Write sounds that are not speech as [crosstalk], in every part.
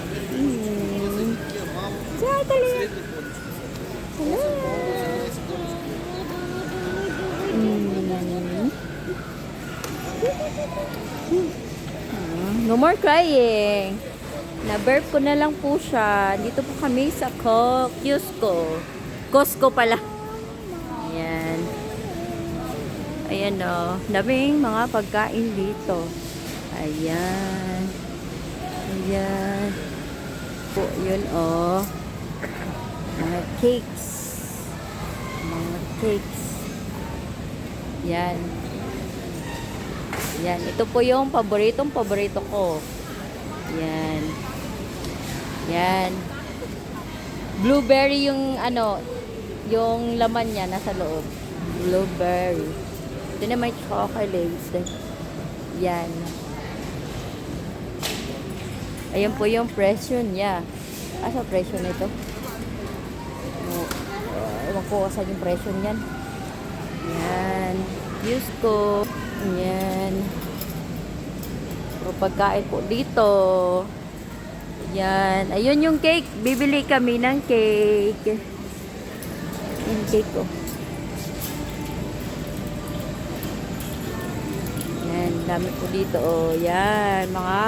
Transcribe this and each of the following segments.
Mm. No more crying. Na-burp ko na lang po siya. Dito po kami sa Co- Cusco. Costco pala. Ayan. Ayan o. Daming mga pagkain dito. Ayan. Po, yun o. Mga cakes. Mga cakes. Yan. Yan. Ito po yung paboritong paborito ko. Yan. Yan. Blueberry yung ano, yung laman niya nasa loob. Blueberry. Ito na may chocolate. Yan. Ayan po yung presyo niya. Asa presyo nito? Uh, ewan ko saan yung presyo niyan. Yan. Use ko. Yan. Puro pagkain po dito. Yan. Ayun yung cake. Bibili kami ng cake. Yung cake ko. Yan. Dami po dito. Oh. Yan. Mga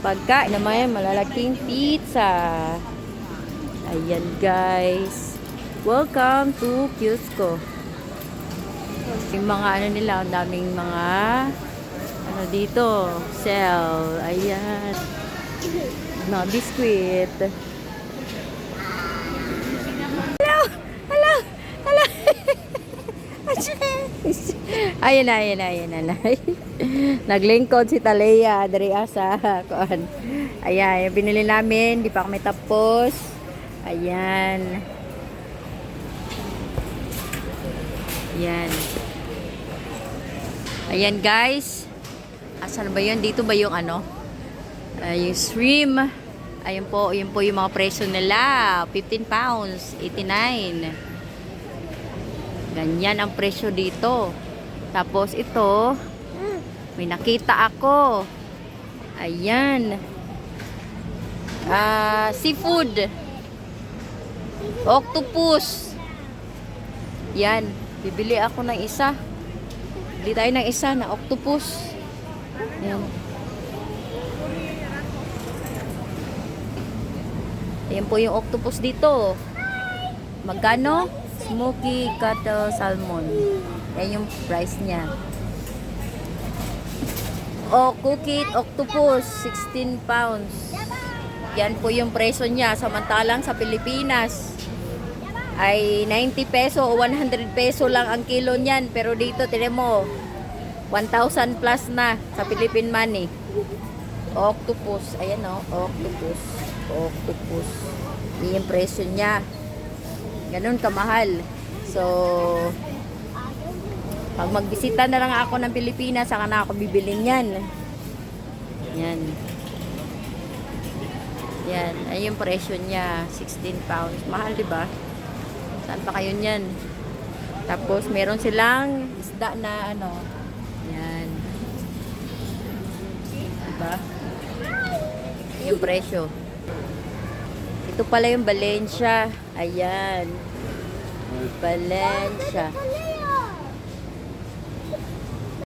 pagkain naman. Malalaking pizza. Ayan guys. Welcome to Cusco. Yung mga ano nila, ang daming mga ano dito, sell. Ayan. Mga biscuit. Hello! Hello! Hello! [laughs] ayun na, ayun na, ayun na. [laughs] [laughs] Naglingkod si Talea dari sa [laughs] kuan. Ayan, binili namin, di pa kami tapos. Ayan. Ayan. Ayan guys. Asan ba yun? Dito ba yung ano? Ah, yung stream. Ayun po, yun po yung mga presyo nila. 15 pounds, 89. Ganyan ang presyo dito. Tapos ito, may nakita ako. Ayan. Ah, seafood. Octopus. Yan. Bibili ako ng isa. Bili tayo ng isa na octopus. Yan. Ayan po yung octopus dito. Magkano? Smoky Cattle Salmon. Yan yung price niya. O, cookit octopus, 16 pounds. Yan po yung presyo niya. Samantalang sa Pilipinas, ay 90 peso o 100 peso lang ang kilo niyan. Pero dito, tinan mo, 1,000 plus na sa Philippine money. Octopus. Ayan o, octopus. Octopus. Yan yung presyo niya. Ganun kamahal. So, pag magbisita na lang ako ng Pilipinas, saka na ako bibilin yan. Yan. Yan. Ay yung presyo niya. 16 pounds. Mahal, di ba? Saan pa kayo niyan? Tapos, meron silang isda na ano. Yan. Diba? Yung presyo. Ito pala yung Valencia. Ayan. Valencia.